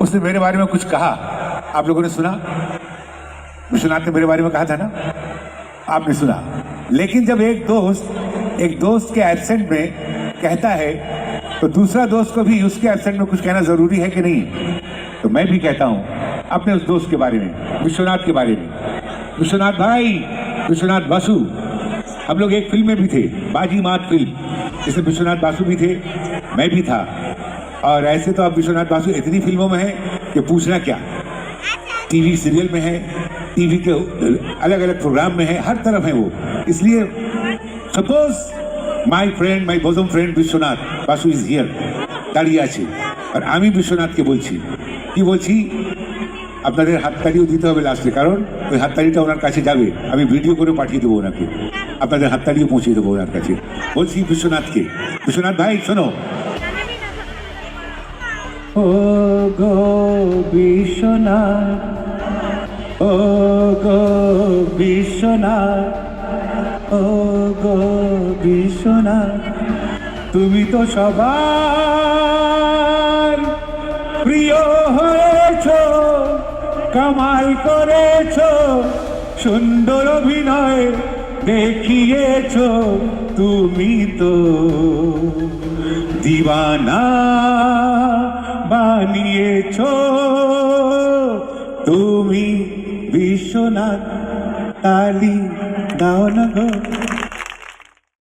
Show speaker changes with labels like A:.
A: उसने मेरे बारे में कुछ कहा। आप लोगों ने सुना? विश्वनाथ ने मेरे बारे में कहा था ना? आपने सुना। लेकिन जब एक दोस्त एक दोस्त के एबसेंट में कहता है तो दूसरा दोस्त को भी उसके एबसेंट में कुछ कहना ज़रूरी है कि नहीं? तो मैं भी कहता हूँ, अपने उस दोस्त के बारे में, विश्वनाथ के बारे में। विश्वनाथ भाई, विश्वनाथ बासु, हम लोग एक फ़िल्म में भी थे बाजी मात फ़िल्म जिसमें विश्वनाथ बासु भी थे, मैं भी था। और ऐसे तो अब विश्वनाथ बासु इतनी फिल्मों में है कि पूछना क्या टीवी सीरियल में है टीवी के अलग अलग प्रोग्राम में है हर तरफ है वो इसलिए suppose my friend my bosom friend Biswanath Basu is here দাঁড়িয়ে আছে আর আমি বিশ্বনাথকে বলছি কি বলছি আপনাদের হাততালিও দিতে হবে লাস্টে কারণ ওই হাততালিটা ওনার কাছে যাবে আমি ভিডিও করে পাঠিয়ে দেবো ওনাকে আপনাদের হাততালিও পৌঁছে দেবো ওনার কাছে বলছি বিশ্বনাথকে বিশ্বনাথ ভাই শোনো
B: ও গো বিশ্বনাথ, ও গো বিশ্বনাথ, ও গো বিশ্বনাথ, তুমি তো সবার প্রিয় হয়েছ, কামাল করেছ, সুন্দর অভিনয় দেখিয়েছ তুমি তো দিবানা বানিয়েছ। তুমি বিশ্বনাথ তালি দাও না গো।